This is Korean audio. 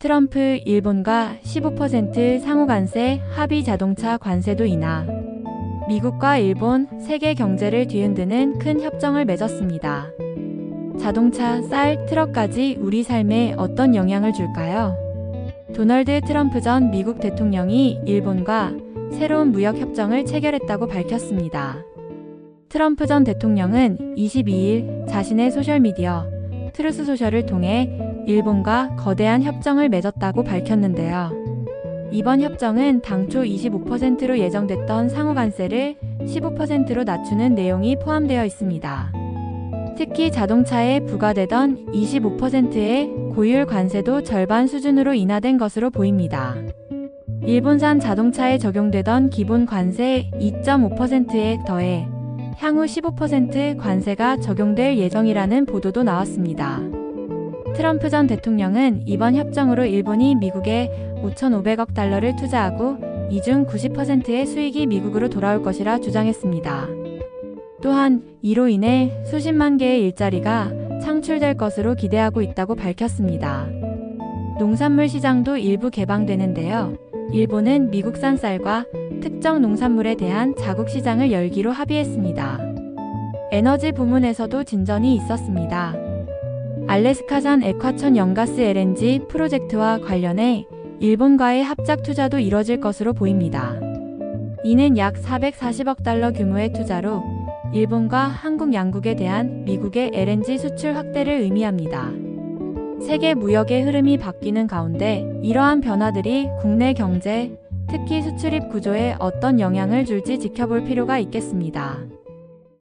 트럼프 일본과 15% 상호관세 합의 자동차 관세도 인하. 미국과 일본 세계 경제를 뒤흔드는 큰 협정을 맺었습니다. 자동차, 쌀, 트럭까지 우리 삶에 어떤 영향을 줄까요? 도널드 트럼프 전 미국 대통령이 일본과 새로운 무역 협정을 체결했다고 밝혔습니다. 트럼프 전 대통령은 22일 자신의 소셜미디어 트루스 소셜을 통해 일본과 거대한 협정을 맺었다고 밝혔는데요. 이번 협정은 당초 25%로 예정됐던 상호 관세를 15%로 낮추는 내용이 포함되어 있습니다. 특히 자동차에 부과되던 25%의 고율 관세도 절반 수준으로 인하된 것으로 보입니다. 일본산 자동차에 적용되던 기본 관세 2.5%에 더해 향후 15% 관세가 적용될 예정이라는 보도도 나왔습니다. 트럼프 전 대통령은 이번 협정으로 일본이 미국에 5,500억 달러를 투자하고 이 중 90%의 수익이 미국으로 돌아올 것이라 주장했습니다. 또한 이로 인해 수십만 개의 일자리가 창출될 것으로 기대하고 있다고 밝혔습니다. 농산물 시장도 일부 개방되는데요. 일본은 미국산 쌀과 특정 농산물에 대한 자국 시장을 열기로 합의했습니다. 에너지 부문에서도 진전이 있었습니다. 알래스카산 액화천 연가스 LNG 프로젝트와 관련해 일본과의 합작 투자도 이뤄질 것으로 보입니다. 이는 약 440억 달러 규모의 투자로 일본과 한국 양국에 대한 미국의 LNG 수출 확대를 의미합니다. 세계 무역의 흐름이 바뀌는 가운데 이러한 변화들이 국내 경제, 특히 수출입 구조에 어떤 영향을 줄지 지켜볼 필요가 있겠습니다.